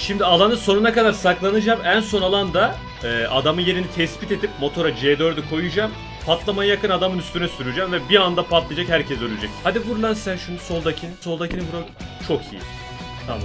Şimdi alanın sonuna kadar saklanacağım. En son alanda e, adamın yerini tespit edip motora C4'ü koyacağım. Patlamaya yakın adamın üstüne süreceğim ve bir anda patlayacak herkes ölecek. Hadi vur lan sen şunu soldakini. Soldakini vur. Çok iyi. Tamam.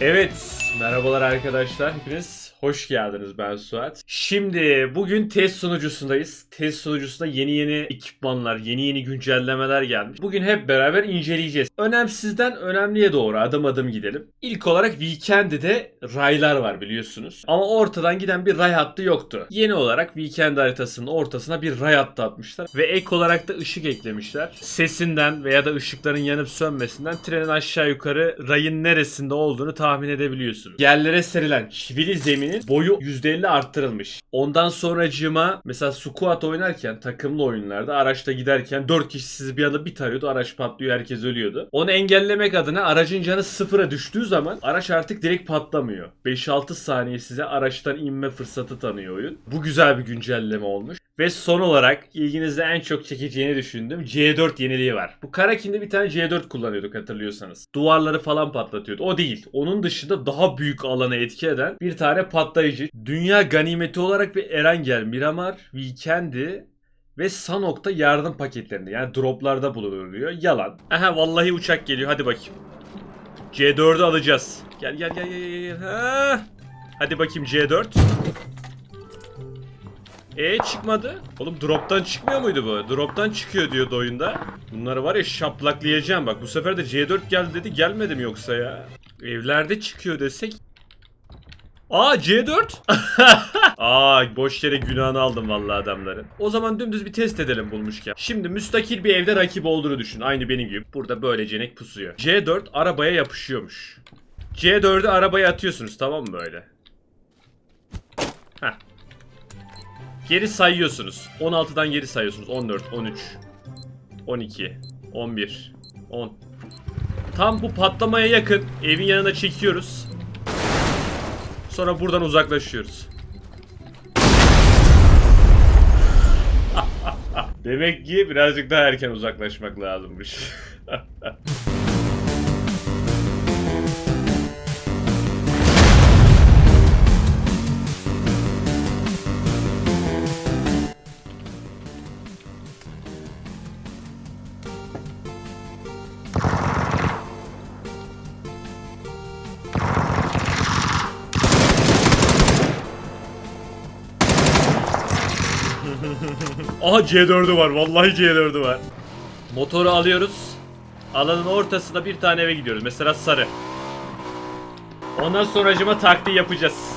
Evet, merhabalar arkadaşlar. Hepiniz hoş geldiniz. Ben Suat. Şimdi bugün test sunucusundayız. Test sunucusunda yeni yeni ekipmanlar, yeni yeni güncellemeler gelmiş. Bugün hep beraber inceleyeceğiz. Önemsizden önemliye doğru adım adım gidelim. İlk olarak Weekend'de raylar var biliyorsunuz. Ama ortadan giden bir ray hattı yoktu. Yeni olarak Weekend haritasının ortasına bir ray hattı atmışlar. Ve ek olarak da ışık eklemişler. Sesinden veya da ışıkların yanıp sönmesinden trenin aşağı yukarı rayın neresinde olduğunu tahmin edebiliyorsunuz. Yerlere serilen çivili zeminin boyu %50 arttırılmış. Ondan sonracığıma mesela squat oynarken takımlı oyunlarda araçta giderken 4 kişi sizi bir anda bir tarıyordu araç patlıyor herkes ölüyordu. Onu engellemek adına aracın canı sıfıra düştüğü zaman araç artık direkt patlamıyor. 5-6 saniye size araçtan inme fırsatı tanıyor oyun. Bu güzel bir güncelleme olmuş. Ve son olarak ilginizi en çok çekeceğini düşündüğüm C4 yeniliği var. Bu Karakin'de bir tane C4 kullanıyorduk hatırlıyorsanız. Duvarları falan patlatıyordu. O değil. Onun dışında daha büyük alana etki eden bir tane patlayıcı. Dünya ganimeti olarak bir Erengel, Miramar, Weekend'i ve Sanok'ta yardım paketlerinde yani droplarda bulunuyor. Yalan. Aha vallahi uçak geliyor. Hadi bakayım. C4'ü alacağız. Gel gel gel gel. gel. Ha. Hadi bakayım C4. E çıkmadı. Oğlum drop'tan çıkmıyor muydu bu? Drop'tan çıkıyor diyordu oyunda. Bunları var ya şaplaklayacağım bak. Bu sefer de C4 geldi dedi. Gelmedi mi yoksa ya? Evlerde çıkıyor desek. Aa C4. Aa boş yere günahını aldım vallahi adamların. O zaman dümdüz bir test edelim bulmuşken. Şimdi müstakil bir evde rakip olduğunu düşün. Aynı benim gibi. Burada böyle cenek pusuyor. C4 arabaya yapışıyormuş. C4'ü arabaya atıyorsunuz tamam mı böyle? Heh. Geri sayıyorsunuz. 16'dan geri sayıyorsunuz. 14, 13, 12, 11, 10. Tam bu patlamaya yakın evin yanına çekiyoruz. Sonra buradan uzaklaşıyoruz. Demek ki birazcık daha erken uzaklaşmak lazımmış. Aha C4'ü var. Vallahi C4'ü var. Motoru alıyoruz. Alanın ortasında bir tane eve gidiyoruz. Mesela sarı. Ondan sonracıma taktiği yapacağız.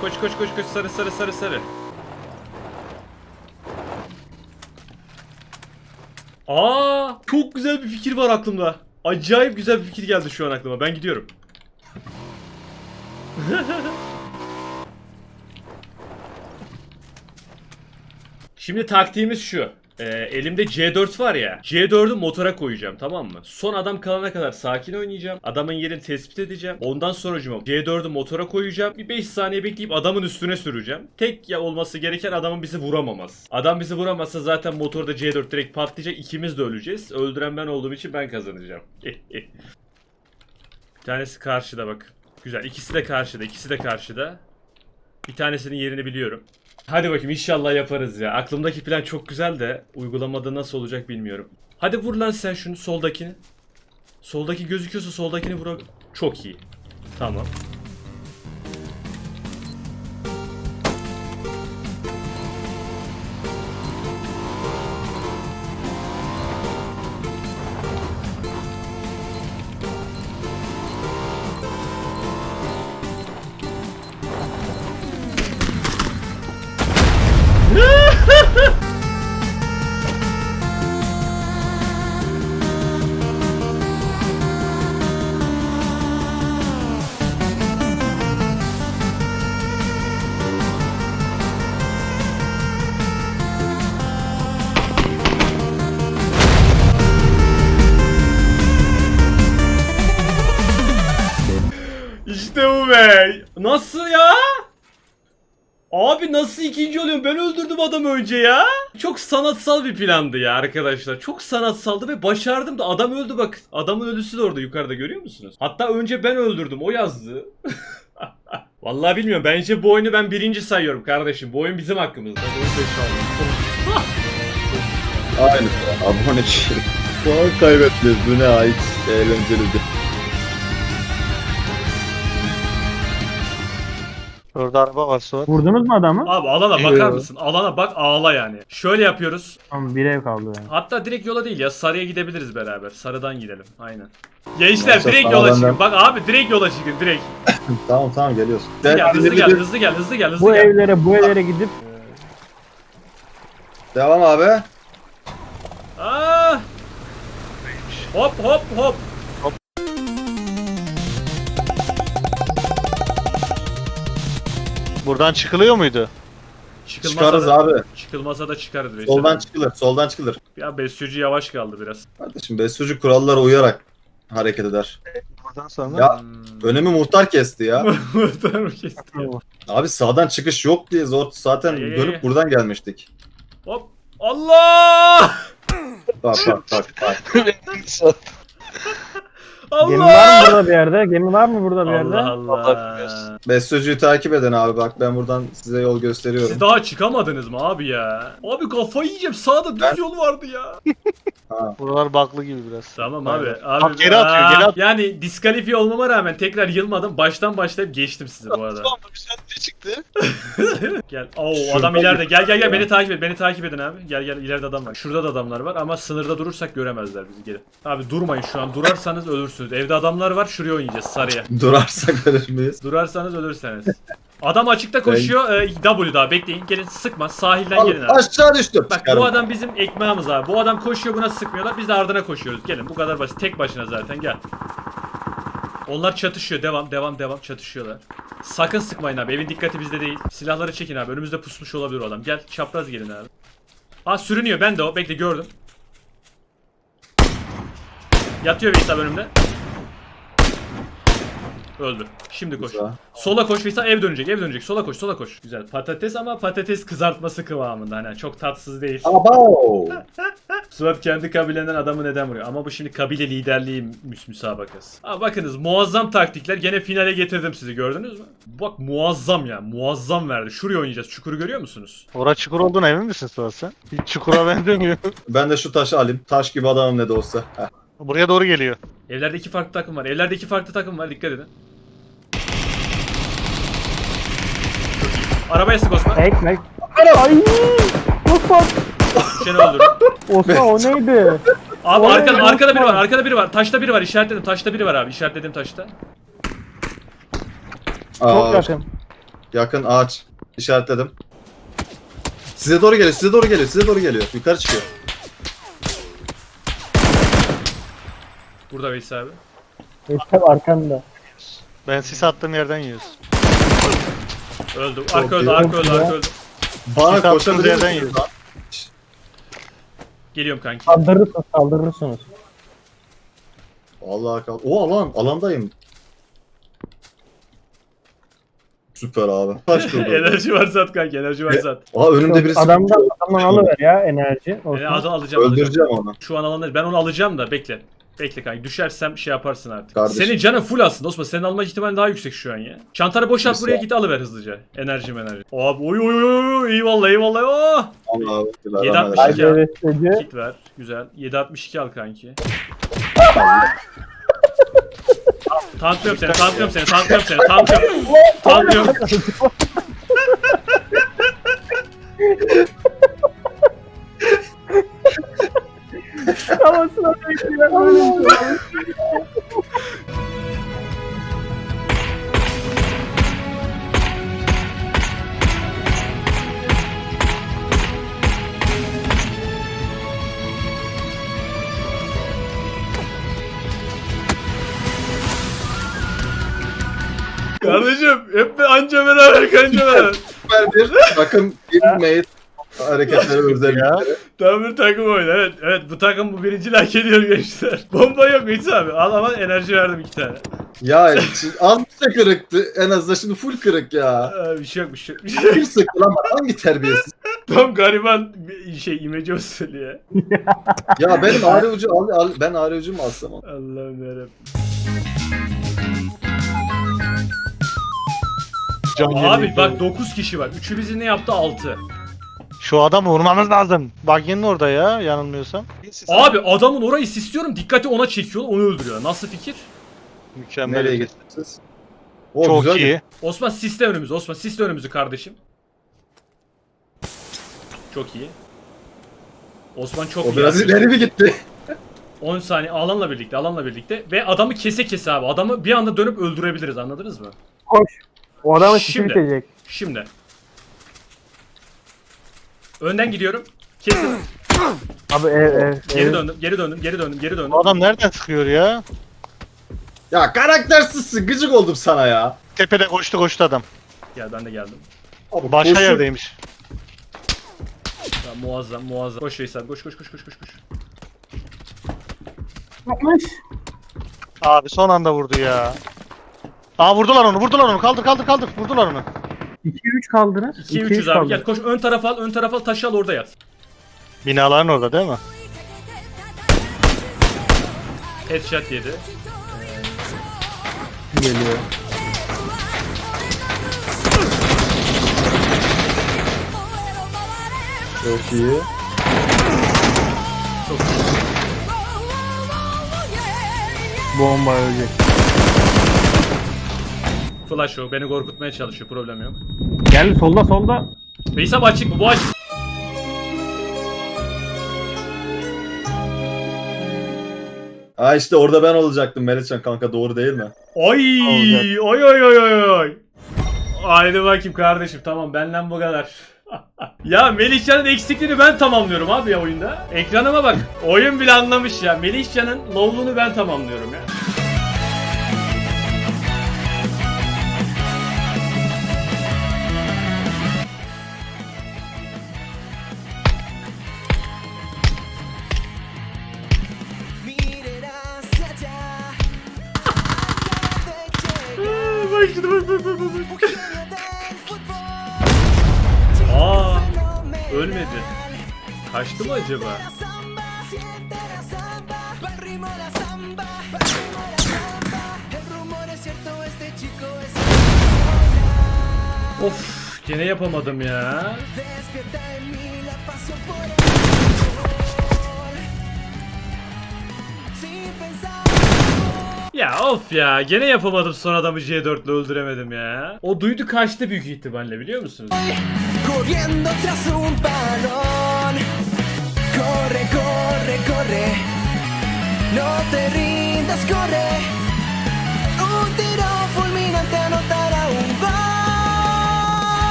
Koş koş koş koş sarı sarı sarı sarı. Aa, çok güzel bir fikir var aklımda. Acayip güzel bir fikir geldi şu an aklıma. Ben gidiyorum. Şimdi taktiğimiz şu. Ee, elimde C4 var ya. C4'ü motora koyacağım tamam mı? Son adam kalana kadar sakin oynayacağım. Adamın yerini tespit edeceğim. Ondan sonra C4'ü motora koyacağım. Bir 5 saniye bekleyip adamın üstüne süreceğim. Tek ya olması gereken adamın bizi vuramaması. Adam bizi vuramazsa zaten motorda C4 direkt patlayacak. İkimiz de öleceğiz. Öldüren ben olduğum için ben kazanacağım. bir tanesi karşıda bak. Güzel. İkisi de karşıda. İkisi de karşıda. Bir tanesinin yerini biliyorum. Hadi bakayım inşallah yaparız ya. Aklımdaki plan çok güzel de uygulamada nasıl olacak bilmiyorum. Hadi vur lan sen şunu soldakini. Soldaki gözüküyorsa soldakini vur. Çok iyi. Tamam. İşte bu be. Nasıl ya? Abi nasıl ikinci oluyorum? Ben öldürdüm adamı önce ya. Çok sanatsal bir plandı ya arkadaşlar. Çok sanatsaldı ve başardım da adam öldü bak. Adamın ölüsü de orada yukarıda görüyor musunuz? Hatta önce ben öldürdüm. O yazdı. Vallahi bilmiyorum. Bence bu oyunu ben birinci sayıyorum kardeşim. Bu oyun bizim hakkımızda. Aynı. Abone. Puan kaybettiniz. Bu ne ait? Eğlenceli. Orada araba var Suat. Vurdunuz mu adamı? Abi alana Yo. bakar mısın? Alana bak ağla yani. Şöyle yapıyoruz. Tamam bir ev kaldı yani. Hatta direkt yola değil ya sarıya gidebiliriz beraber. Sarıdan gidelim aynen. Gençler direkt yola sağdan çıkın. Bak abi direkt yola çıkın direkt. Tamam tamam geliyorsun. Hızlı gel, hızlı gel, hızlı gel, hızlı gel, hızlı Bu gel. evlere bu evlere gidip Devam abi. Aa! Hop hop hop. Buradan çıkılıyor muydu? Çıkılmasa Çıkarız da, abi. Çıkılmasa da çıkarız. Veysel Soldan abi. çıkılır. Soldan çıkılır. Ya besyocu yavaş kaldı biraz. Kardeşim besyocu kurallara uyarak hareket eder. Buradan sonra. Ya Hmm. önümü muhtar kesti ya. Muhtar mı kesti? Abi sağdan çıkış yok diye zor. Zaten Ay, ay, ay. dönüp buradan gelmiştik. Hop. Allah! Bak bak bak. bak. gemi Allah! var mı burada bir yerde? Gemi var mı burada bir yerde? Allah Allah bilmez. Besyocuyu takip edin abi bak ben buradan size yol gösteriyorum. Siz daha çıkamadınız mı abi ya? Abi kafayı yiyeceğim. Sağda düz Ben- yol vardı ya. Buralar baklı gibi biraz. Tamam abi. abi Bak, geri atıyor, Aa, geri atıyor. Yani diskalifiye olmama rağmen tekrar yılmadım. Baştan başlayıp geçtim sizi bu arada. güzel bir çıktı. Gel. Oo Şurada adam ileride. bir- Gel gel gel beni takip et. Beni takip edin abi. Gel gel ileride adam var. Şurada da adamlar var ama sınırda durursak göremezler bizi gelin. Abi durmayın şu an. Durarsanız ölürsünüz. Evde adamlar var. Şuraya oynayacağız sarıya. Durarsak verir miyiz? Durarsanız ölürseniz. Adam açıkta koşuyor. Ee, W daha bekleyin. Gelin sıkma. Sahilden gelin Al, abi. aşağı düştüm. Bak Çıkarım. bu adam bizim ekmeğimiz abi. Bu adam koşuyor buna sıkmıyorlar. Biz de ardına koşuyoruz. Gelin bu kadar basit. Tek başına zaten gel. Onlar çatışıyor. Devam devam devam çatışıyorlar. Sakın sıkmayın abi. Evin dikkati bizde değil. Silahları çekin abi. Önümüzde pusmuş olabilir o adam. Gel çapraz gelin abi. Aa sürünüyor. Ben de o. Bekle gördüm. Yatıyor Veysel önümde. Öldü. Şimdi koş. Güzel. Sola koş Veysel ev dönecek ev dönecek. Sola koş sola koş. Güzel. Patates ama patates kızartması kıvamında. Hani çok tatsız değil. Abo. Suat kendi kabilenden adamı neden vuruyor? Ama bu şimdi kabile liderliği müs müsabakası. Aa, bakınız muazzam taktikler. Gene finale getirdim sizi gördünüz mü? Bak muazzam ya. Muazzam verdi. Şuraya oynayacağız. Çukuru görüyor musunuz? Ora çukur olduğuna emin misin Suat sen? Hiç çukura benzemiyor. Ben de şu taşı alayım. Taş gibi adamım ne de olsa. Heh. Buraya doğru geliyor. Evlerde iki farklı takım var. Evlerde iki farklı takım var. Dikkat edin. Arabaya sık Osman. Ekmek. Ay! Osman! Seni öldürdüm. Osman o neydi? Abi Oraya arkada, arkada biri var. Arkada biri var. Taşta biri var. İşaretledim. Taşta biri var abi. İşaretledim taşta. Çok Aa, yakın. Yakın ağaç. İşaretledim. Size doğru geliyor, size doğru geliyor, size doğru geliyor. Yukarı çıkıyor. Burada Veysel abi. İşte arkanda. Ben sis attığım yerden yiyoruz. Öldü. Arka öldü. Arka öldü. Arka öldü. Bana attığınız koşabilir yerden misiniz yiyor. lan? Geliyorum kanki. Saldırırsınız saldırırsınız. Allah kal. O alan, alandayım. Süper abi. Taş durdu. enerji var sat kanki. Enerji var E, sat. Aa önümde birisi. Adamdan, adamdan alıver ya enerji. Yani Osman. adı alacağım alacağım. Öldüreceğim onu. Şu an alanda ben onu alacağım da bekle. Bekle kanki. Düşersem şey yaparsın artık. Kardeşim. Senin canın full aslında Osman. Senin alma ihtimalin daha yüksek şu an ya. Çantanı boşalt Güzel. buraya git alıver hızlıca. Enerji enerji. Abi oy oy oy oy. Eyvallah eyvallah. Oh! Allah iki. Haydi besteci. Kit ver. Güzel. 762 al kanki. tanklıyorum seni, tanklıyorum seni, tanklıyorum seni, tanklıyorum. Tanklıyorum. Kardeşim hep anca beraber kanca beraber. Süper bir takım teammate. Hareketleri özellikleri. Tam bir takım oyunu. Evet, evet bu takım bu birinciliği hak ediyor gençler. Bomba yok hiç abi. Al ama enerji verdim iki tane. Ya şimdi az bir şey kırıktı. En azından şimdi full kırık ya. Ee, bir şey yok bir şey yok. Bir şey yok. Sıktı lan bana? Hangi terbiyesiz? Tam gariban bir şey imece usulü ya. Ya benim ağrı ucu al, al ben ağrı ucu mu alsam? Allah'ım yarabbim. Can Abi geliyor. bak 9 kişi var. Üçü bizi ne yaptı? 6. Şu adamı vurmamız lazım. Bak yine orada ya yanılmıyorsam. Abi adamın orayı sisliyorum. Dikkati ona çekiyor. Onu öldürüyor. Nasıl fikir? Mükemmel. Nereye gittiniz? O Çok güzel. iyi. Osman sisle önümüzü. Osman sisle önümüzü kardeşim. Çok iyi. Osman çok O iyi. biraz ileri mi gitti? 10 saniye alanla birlikte alanla birlikte ve adamı kese kese abi adamı bir anda dönüp öldürebiliriz anladınız mı? Koş. O adamın Şimdi. Şimdi. Önden gidiyorum. Kesin. Abi ev ev. Geri ev. döndüm, geri döndüm, geri döndüm, geri döndüm. Bu adam nereden sıkıyor ya? Ya karaktersizsin. Gıcık oldum sana ya. Tepede koştu koştu adam. Gel ben de geldim. Abi, Başka koşun. yerdeymiş. Ya, muazzam, muazzam. Koş Veysel, koş koş koş koş koş koş. Yapmış. Abi son anda vurdu ya. Aa vurdular onu vurdular onu kaldır kaldır kaldır vurdular onu. 2-3 kaldınız. 2 300 abi gel koş ön tarafa al, ön tarafa al, taşı al orada yat. Binaların orada değil mi? Headshot yedi. Geliyor. Çok iyi. Çok iyi. Bomba ölecek. Flash o, beni korkutmaya çalışıyor, problem yok. Geldi solda solda. Veysel açık bu, bu açık. Ha işte orada ben olacaktım Melihcan kanka doğru değil mi? Ay, Olacak. ay ay ay ay ay. Haydi bakayım kardeşim tamam benden bu kadar. ya Melihcan'ın eksikliğini ben tamamlıyorum abi ya oyunda. Ekranıma bak. Oyun bile anlamış ya. Melihcan'ın low'luğunu ben tamamlıyorum ya. Ölmedi. Kaçtı mı acaba? Of, gene yapamadım ya. Ya of ya gene yapamadım son adamı C4 ile öldüremedim ya. O duydu kaçtı büyük ihtimalle biliyor musunuz? corriendo tras un balón. Corre, corre, corre. No te rindas, corre. Un anota